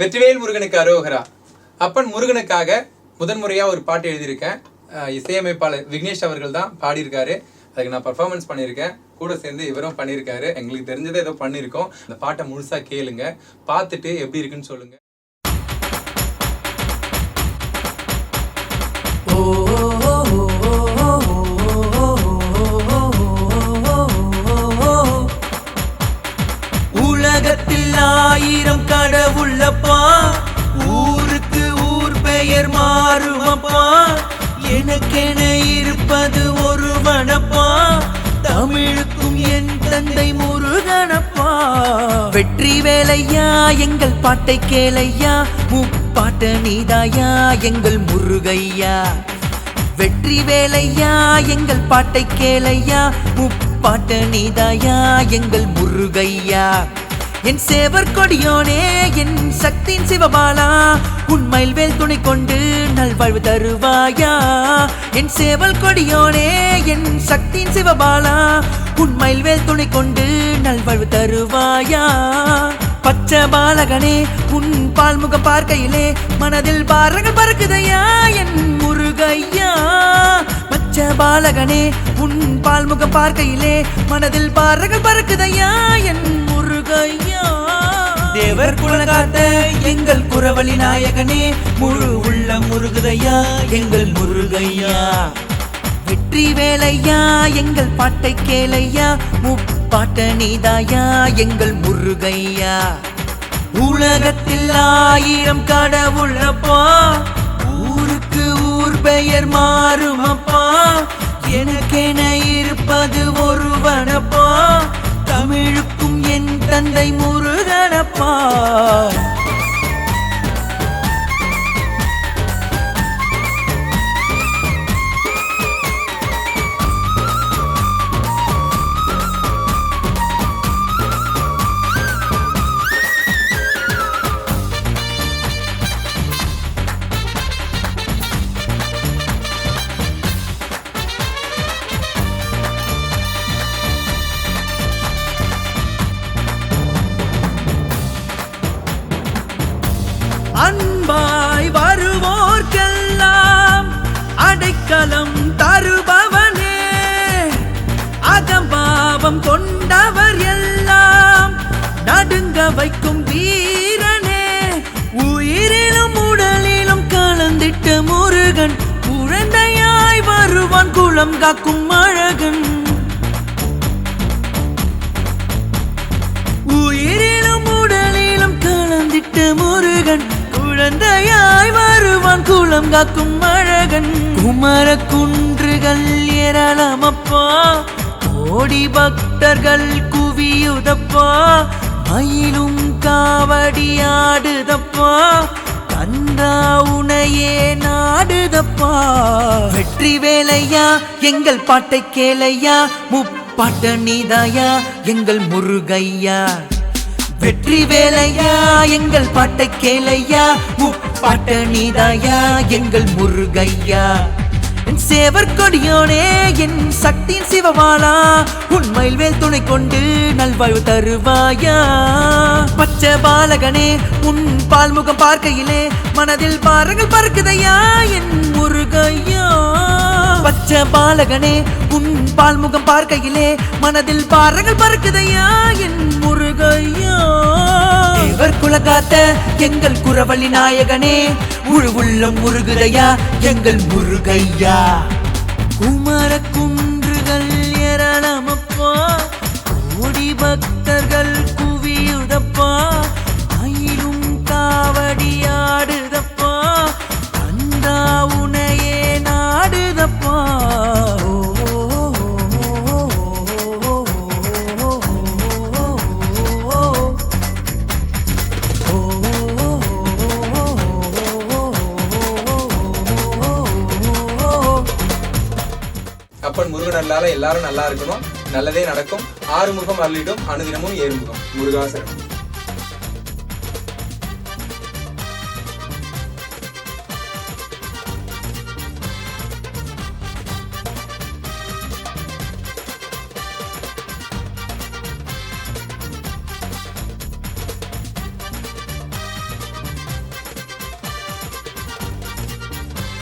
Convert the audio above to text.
வெற்றிவேல் முருகனுக்கு அரோகரா. அப்பன் முருகனுக்காக முதன்முறையாக ஒரு பாட்டு எழுதியிருக்கேன். இசையமைப்பாளர் விக்னேஷ் அவர்கள் தான் பாடியிருக்காரு. அதுக்கு நான் பர்ஃபார்மன்ஸ் பண்ணியிருக்கேன். கூட சேர்ந்து இவரும் பண்ணியிருக்காரு. எங்களுக்கு தெரிஞ்சதை ஏதோ பண்ணியிருக்கோம். அந்த பாட்டை முழுசாக கேளுங்க. பார்த்துட்டு எப்படி இருக்குன்னு சொல்லுங்க. உலகத்தில் ஆயிரம் கடவுள் மனப்பா எனக்கென இருப்பது ஒருவனப்பா தமிழுக்கும் என் தந்தை முருகனப்பா. வெற்றி வேலையா எங்கள் பாட்டை கேளையா. முப்பாட்ட நீதாயா எங்கள் முருகையா. வெற்றி வேலையா எங்கள் பாட்டை கேளையா. முப்பாட்ட நீதாயா எங்கள் முருகையா. என் சேவர் கொடியோனே என் சக்தியின் சிவபாலா உண்மையில் வேல் துணை கொண்டு நல்வாழ்வு தருவாயா? என் சேவல் கொடியோனே என் சக்தியின் சிவபாலா உண்மையில் வேல் துணை கொண்டு நல்வாழ்வு தருவாயா? பச்சை பாலகனே உன் பால்முகம் பார்க்கையிலே மனதில் பாரங்கள் பறக்குதையா என் முருகையா? பச்சை பாலகனே உன் பால்முகம் பார்க்கையிலே மனதில் பாரங்கள் பறக்குதையா என் தேவர் குலகாத்த எங்கள் குரவழி நாயகனே முழு உள்ள முருகையா எங்கள் முருகையா. வெற்றி வேலையா எங்கள் பாட்டை கேளையா முப்பாட்ட நீதாயா எங்கள் முருகையா. உலகத்தில் ஆயிரம் கடவுளப்பா ஊருக்கு ஊர் பெயர் மாறுமப்பா எனக்கென இருப்பது ஒருவனப்பா. தமிழுக்கும் என் தந்தை முருகனப்பா அன்பாய் அடைக்கலம் தருபவனே. அகம்பாவம் கொண்டவர் எல்லாம் நடுங்க வைக்கும் வீரனே. உயிரிலும் உடலிலும் கலந்திட்ட முருகன் குழந்தையாய் வருவான் குளம் காக்கும் அழகன். உயிரிலும் உடலிலும் கலந்திட்ட முருகன் குழந்தையாய் வருவான் குளம் காக்கும் அழகன். மர குன்றுகள் ஏராளமப்பா கோடி பக்தர்கள் குவியுதப்பா. மயிலும் காவடியாடுதப்பா. கந்தா உனையே நாடுதப்பா. வெற்றி வேலையா? எங்கள் பாட்டை கேளையா? முப்பாட்ட நீதாயா? எங்கள் முருகையா? வெற்றி வேலையா? எங்கள் பாட்டை கேளையா? முப்பாட்ட நீதாயா? எங்கள் முருகையா? என் சேவர் கொடியோனே என் சக்தியின் சிவமாலா உண்மையில் வேல் துணை கொண்டு நல்வாழ்வு தருவாயா? பச்சை பாலகனே உன் பால்முகம் பார்க்கையிலே மனதில் பாரங்கள் பறக்குதையா என் முருகையா? பச்சை பாலகனே உன் பால்முகம் பார்க்கையிலே மனதில் பாரங்கள் பறக்குதையா என் முருகையா? தேவர் குலகாத்த எங்கள் குரவழி நாயகனே முழு உள்ளம் முருகுதையா எங்கள் முருகையா. குமர அப்பன் முருகன் அல்லால எல்லாரும் நல்லா இருக்கணும். நல்லதே நடக்கும். ஆறுமுகம் அருளிடும். அனுதினமும் ஏறுமுகம் முருகாசனம்